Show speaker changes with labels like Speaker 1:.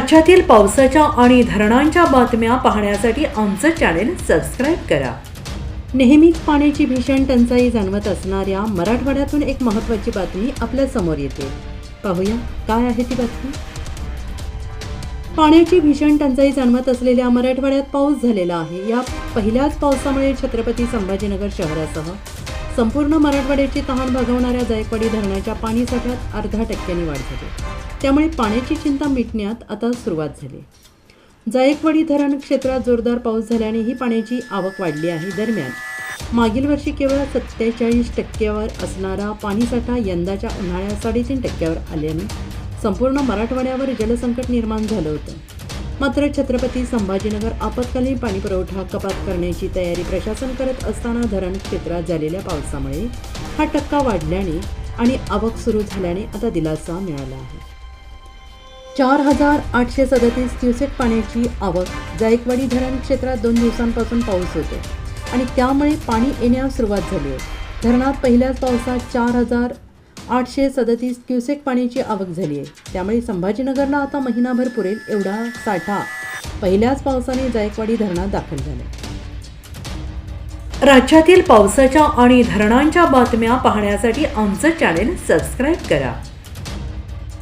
Speaker 1: राज्यातील पावसाच्या आणि धरणांच्या बातम्या पाहण्यासाठी आमचं चॅनेल सबस्क्राईब करा. नेहमीच पाण्याची भीषण टंचाई जाणवत असणाऱ्या मराठवाड्यातून एक महत्त्वाची बातमी आपल्यासमोर येते. पाहूया काय आहे ती बातमी. पाण्याची भीषण टंचाई जाणवत असलेल्या मराठवाड्यात पाऊस झालेला आहे. या पहिल्याच पावसामुळे छत्रपती संभाजीनगर शहरासह संपूर्ण मराठवाड्याची तहान भागवणाऱ्या जायकवाडी धरणाच्या पाणीसाठ्यात अर्धा टक्क्यांनी वाढ झाली. त्यामुळे पाण्याची चिंता मिटण्यात आता सुरुवात झाली. जायकवाडी धरण क्षेत्रात जोरदार पाऊस झाल्याने ही पाण्याची आवक वाढली आहे दरम्यान. मागील वर्षी केवळ सत्तेचाळीस टक्क्यावर असणारा पाणीसाठा यंदाच्या उन्हाळ्यात साडेतीन टक्क्यावर आल्याने संपूर्ण मराठवाड्यावर जलसंकट निर्माण झालं होतं. मात्र छत्रपती संभाजीनगर आपत्कालीन पाणीपुरवठा कपात करण्याची तयारी प्रशासन करत असताना धरण क्षेत्रात झालेल्या पावसामुळे हा टक्का वाढल्याने आणि आवक सुरू झाल्याने आता दिलासा मिळाला आहे. चार हजार आठशे सदतीस क्युसेक पाण्याची आवक जायकवाडी धरण क्षेत्रात दोन दिवसांपासून पाऊस होतो आणि त्यामुळे पाणी येण्यास सुरुवात झाली आहे धरणात पहिल्याच पावसात चार हजार आठशे सदतीस क्युसेक पाण्याची आवक झाली आहे. त्यामुळे संभाजीनगरला आता महिनाभर पुरेल एवढा साठा. पहिल्याच पावसाने जायकवाडी धरणात दाखल झाला राज्यातील पावसाच्या आणि धरणांच्या बातम्या पाहण्यासाठी आमचं चॅनेल सबस्क्राईब करा.